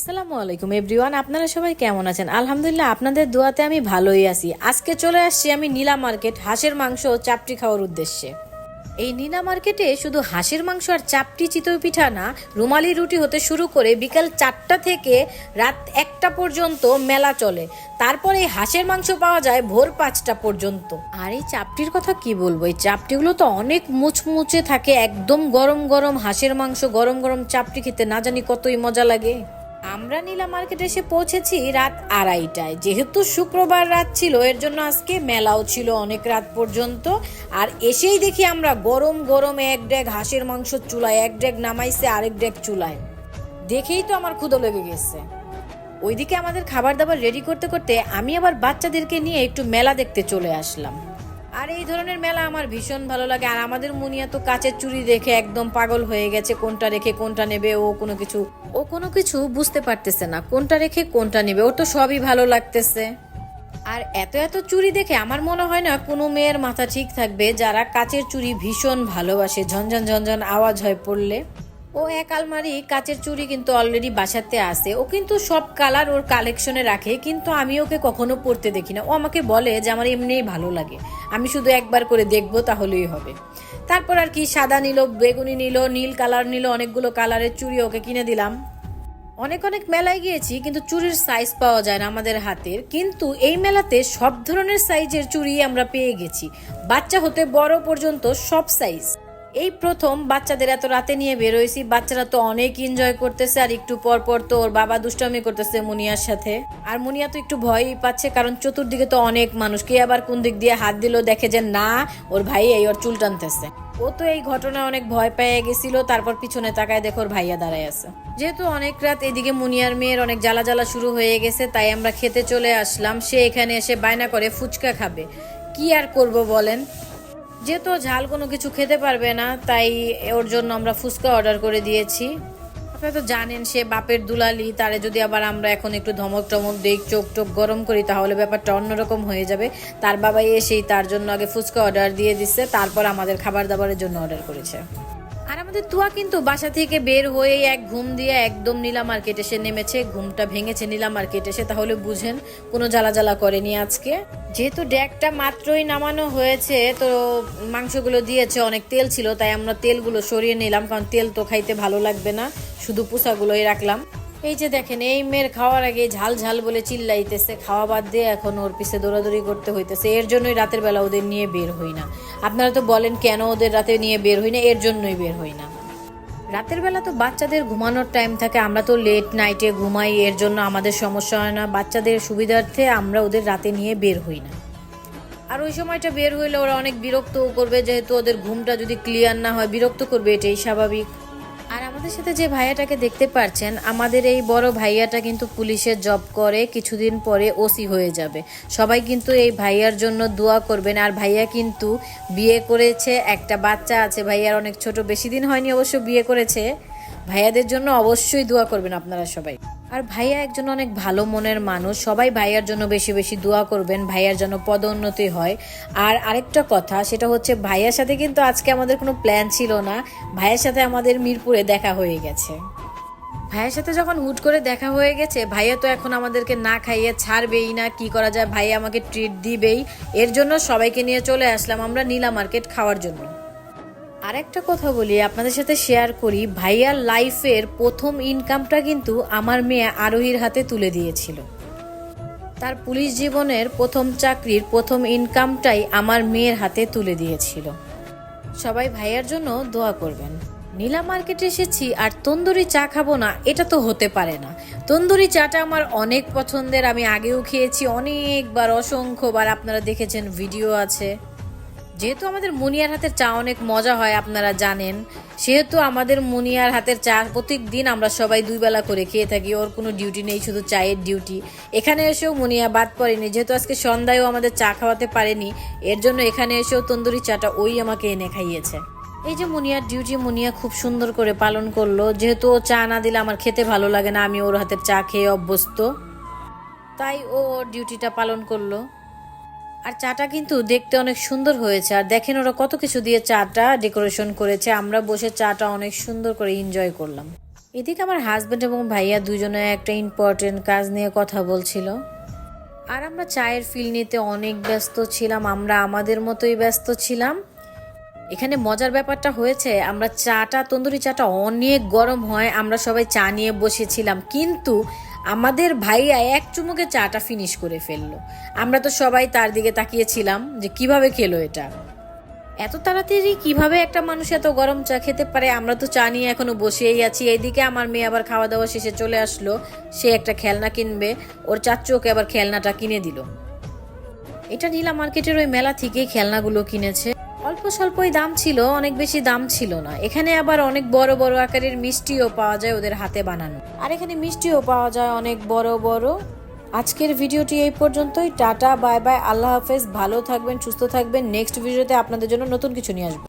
আসসালামু আলাইকুম, এভরিওয়ান, আপনারা সবাই কেমন আছেন? আলহামদুলিল্লাহ, আপনাদের দোয়াতে আমি ভালোই আছি। আজকে চলে আসছি আমি নীলা মার্কেট হাঁসের মাংস চাপটি খাওয়ার উদ্দেশ্যে। এই নীলা মার্কেটে শুধু হাঁসের মাংস আর চাপটি চিতই পিঠা না, রুমালি রুটি হতে শুরু করে বিকাল চারটা থেকে রাত একটা পর্যন্ত মেলা চলে। তারপরে এই হাঁসের মাংস পাওয়া যায় ভোর পাঁচটা পর্যন্ত। আর এই চাপটির কথা কি বলব? এই চাপটিগুলো তো অনেক মুচমুচে থাকে, একদম গরম গরম হাঁসের মাংস, গরম গরম চাপটি খেতে না জানি কতই মজা লাগে। আমরা নীলা মার্কেটে এসে পৌঁছেছি রাত আড়াইটায়। যেহেতু শুক্রবার রাত ছিল, এর জন্য আজকে মেলাও ছিল অনেক রাত পর্যন্ত। আর এসেই দেখি আমরা গরম গরম এক ড্যাগ হাঁসের মাংস চুলায়, এক ড্যাগ নামাইছে, আরেক ড্যাগ চুলায়। দেখেই তো আমার ক্ষুদো লেগে গেছে। ওইদিকে আমাদের খাবার দাবার রেডি করতে করতে আমি আবার বাচ্চাদেরকে নিয়ে একটু মেলা দেখতে চলে আসলাম। আর এই ধরনের মেলা আমার ভীষণ ভালো লাগে। আর আমাদের মুনিয়া তো কাচের চুড়ি দেখে একদম পাগল হয়ে গেছে, কোনটা রেখে কোনটা নেবে, ও কোনো কিছু, ও কোনো কিছু বুঝতে পারতেছে না, কোনটা রেখে কোনটা নেবে ও তো সবই ভালো লাগতেছে। আর এত এত চুড়ি দেখে আমার মনে হয় না কোনো মেয়ের মাথা ঠিক থাকবে যারা কাচের চুড়ি ভীষণ ভালোবাসে, ঝনঝন ঝনঝন আওয়াজ হয় পড়লে। ও এক আলমারি কাচের চুড়ি কিন্তু অলরেডি বাসাতে আসে ও কিন্তু সব কালার ওর কালেকশনে রাখে, কিন্তু আমি ওকে কখনো পরতে দেখি না। ও আমাকে বলে যে আমার এমনিই ভালো লাগে। আমি শুধু একবার করে দেখব, তাহলেই হবে। তারপর আর কি সাদা নিল, বেগুনি নিল, নীল কালার নিল, অনেকগুলো কালারের চুড়ি ওকে কিনে দিলাম। অনেক অনেক মেলায় গিয়েছি, কিন্তু চুরির সাইজ পাওয়া যায় না আমাদের হাতের। কিন্তু এই মেলাতে সব ধরনের সাইজের চুড়ি আমরা পেয়ে গেছি। বাচ্চা হতে বড় পর্যন্ত সব সাইজ এই প্রথম বাচ্চাদের এত রাতে নিয়ে বেরোইছি, বাচ্চারা তো অনেক এনজয় করতেছে আর একটু পর পর তো ওর বাবা দুষ্টামি করতেছে মুনিয়ার সাথে। আর মুনিয়া তো একটু ভয়ই পাচ্ছে কারণ চতুর্দিকে তো অনেক মানুষ, কে আবার কোন দিক দিয়ে হাত দিল দেখে যে না, ওর ভাই এই ওর চুল টানতেছে। ও তো এই ঘটনা অনেক ভয় পেয়ে গেছিল, তারপর পিছনে তাকায় দেখো ওর ভাইয়া দাঁড়ায় আছে। যেহেতু অনেক রাত এদিকে মুনিয়ার মেয়ের অনেক জ্বালা জ্বালা শুরু হয়ে গেছে, তাই আমরা খেতে চলে আসলাম, সে এখানে এসে বায়না করে ফুচকা খাবে। কি আর করব বলেন? যেহেতু ঝাল কোনো কিছু খেতে পারবে না, তাই ওর জন্য আমরা ফুচকা অর্ডার করে দিয়েছি। আপনারা তো জানেন সে বাপের দুলালি, তারে যদি আবার আমরা এখন একটু ধমক টমক দিই, চোখ টোক গরম করি, তাহলে ব্যাপারটা অন্যরকম হয়ে যাবে। তার বাবাই এসেই তার জন্য আগে ফুচকা অর্ডার দিয়ে দিচ্ছে, তারপর আমাদের খাবার দাবারের জন্য অর্ডার করেছে। আর আমাদের তুয়া কিন্তু বাসা থেকে বের হয়ে এক ঘুম দিয়ে একদম নীলা মার্কেট এসে নেমেছে, ঘুমটা ভেঙেছে নীলা মার্কেট এসে, তাহলে বুঝেন কোনো জ্বালা জ্বালা করেনি আজকে। যেহেতু ড্যাকটা মাত্রই নামানো হয়েছে, তো মাংসগুলো দিয়েছে, অনেক তেল ছিল, তাই আমরা তেলগুলো সরিয়ে নিলাম, কারণ তেল তো খাইতে ভালো লাগবে না, শুধু পোষাগুলোই রাখলাম। এই যে দেখেন, এই মেয়ের খাওয়ার আগে ঝাল ঝাল বলে চিল্লাইতেছে, খাওয়া বাদ দিয়ে এখন ওর পিছে দৌড়াদৌড়ি করতে হইতেছে। এর জন্যই রাতের বেলা ওদের নিয়ে বের হই না। আপনারা তো বলেন কেন ওদের রাতে নিয়ে বের হই না, এর জন্যই বের হই না। রাতের বেলা তো বাচ্চাদের ঘুমানোর টাইম থাকে, আমরা তো লেট নাইটে ঘুমাই, এর জন্য আমাদের সমস্যা হয় না। বাচ্চাদের সুবিধার্থে আমরা ওদের রাতে নিয়ে বের হই না। আর ওই সময়টা বের হইলে ওরা অনেক বিরক্তও করবে, যেহেতু ওদের ঘুমটা যদি ক্লিয়ার না হয়, বিরক্ত করবে, এটাই স্বাভাবিক। আমাদের সাথে যে ভাইয়াটাকে দেখতে পারছেন, আমাদের এই বড় ভাইয়াটা কিন্তু পুলিশের জব করে, কিছুদিন পরে ওসি হয়ে যাবে। সবাই কিন্তু এই ভাইয়ার জন্য দোয়া করবেন। আর ভাইয়া কিন্তু বিয়ে করেছে, একটা বাচ্চা আছে ভাইয়ার অনেক ছোট, বেশি দিন হয়নি অবশ্য বিয়ে করেছে। ভাইয়াদের জন্য অবশ্যই দোয়া করবেন আপনারা সবাই। আর ভাইয়া একজন অনেক ভালো মনের মানুষ, সবাই ভাইয়ার জন্য বেশি বেশি দোয়া করবেন, ভাইয়ার জন্য পদোন্নতি হয়। আর আরেকটা কথা, সেটা হচ্ছে ভাইয়ার সাথে কিন্তু আজকে আমাদের কোনো প্ল্যান ছিল না, ভাইয়ের সাথে আমাদের মিরপুরে দেখা হয়ে গেছে। ভাইয়ের সাথে যখন হুট করে দেখা হয়ে গেছে, ভাইয়া তো এখন আমাদেরকে না খাইয়ে ছাড়বেই না, কি করা যায়, ভাইয়া আমাকে ট্রিট দিবেই। এর জন্য সবাইকে নিয়ে চলে আসলাম আমরা নীলা মার্কেট খাওয়ার জন্য। আর একটা কথা বলি, আপনাদের সাথে শেয়ার করি ভাইয়ার লাইফের প্রথম ইনকামটা কিন্তু আমার মেয়ে আরোহীর হাতে তুলে দিয়েছিল। তার পুলিশ জীবনের প্রথম চাকরির প্রথম ইনকামটাই আমার মেয়ের হাতে তুলে দিয়েছিল। সবাই ভাইয়ার জন্য দোয়া করবেন। নীলা মার্কেটে এসেছি আর তন্দুরি চা খাব না, এটা তো হতে পারে না। তন্দুরি চাটা আমার অনেক পছন্দের, আমি আগেও খেয়েছি অনেকবার, অসংখ্যবার, আপনারা দেখেছেন ভিডিও আছে। যেহেতু আমাদের মুনিয়ার হাতের চা অনেক মজা হয়, আপনারা জানেন। সেহেতু আমাদের মুনিয়ার হাতের চা প্রত্যেক দিন আমরা সবাই দুই বেলা করে খেয়ে থাকি, ওর কোনো ডিউটি নেই, শুধু চায়ের ডিউটি এখানে এসেও মুনিয়া বাদ পড়েনি, যেহেতু আজকে সন্ধ্যায়ও আমাদের চা খাওয়াতে পারেনি, এর জন্য এখানে এসেও তন্দুরি চাটা ওই আমাকে এনে খাইয়েছে। এই যে মুনিয়ার ডিউটি মুনিয়া খুব সুন্দর করে পালন করল। যেহেতু ও চা না দিলে আমার খেতে ভালো লাগে না, আমি ওর হাতের চা খেয়ে অভ্যস্ত। তাই ও ডিউটিটা পালন করল। আর চাটা কিন্তু দেখতে অনেক সুন্দর হয়েছে। আর দেখেন ওরা কত কিছু দিয়ে চাটা ডেকোরেশন করেছে। আমরা বসে চাটা অনেক সুন্দর করে এনজয় করলাম। এদিকে আমার হাজব্যান্ড এবং ভাইয়া দুজনে একটা ইম্পর্টেন্ট কাজ নিয়ে কথা বলছিল। আর আমরা চায়ের ফিল নিতে অনেক ব্যস্ত ছিলাম। আমরা আমাদের মতোই ব্যস্ত ছিলাম। এখানে মজার ব্যাপারটা হয়েছে, আমরা চাটা, তন্দুরি চাটা অনেক গরম হয়। আমরা সবাই চা নিয়ে বসেছিলাম। কিন্তু আমাদের ভাইয়া এক চুমুকে চাটা ফিনিশ করে ফেলল। আমরা তো সবাই তার দিকে তাকিয়েছিলাম যে কীভাবে খেলো এটা। এত তাড়াতাড়ি কীভাবে একটা মানুষ এত গরম চা খেতে পারে? আমরা তো চা নিয়ে এখনও বসেই আছি। এইদিকে আমার মেয়ে আবার খাওয়া দাওয়া শেষে চলে আসলো। সে একটা খেলনা কিনবে। ওর চাচ্চু ওকে আবার খেলনাটা কিনে দিল। এটা নীলা মার্কেটের ওই মেলা থেকেই খেলনাগুলো কিনেছে। স্বল্পই দাম ছিল, অনেক বেশি দাম ছিল না। এখানে আবার অনেক বড় বড় আকারের মিষ্টিও পাওয়া যায় ওদের হাতে বানানো। আর এখানে মিষ্টিও পাওয়া যায় অনেক বড় বড়। আজকের ভিডিওটি এই পর্যন্তই। টাটা, বাই বাই, আল্লাহ হাফেজ। ভালো থাকবেন, সুস্থ থাকবেন। নেক্সট ভিডিওতে আপনাদের জন্য নতুন কিছু নিয়ে আসব।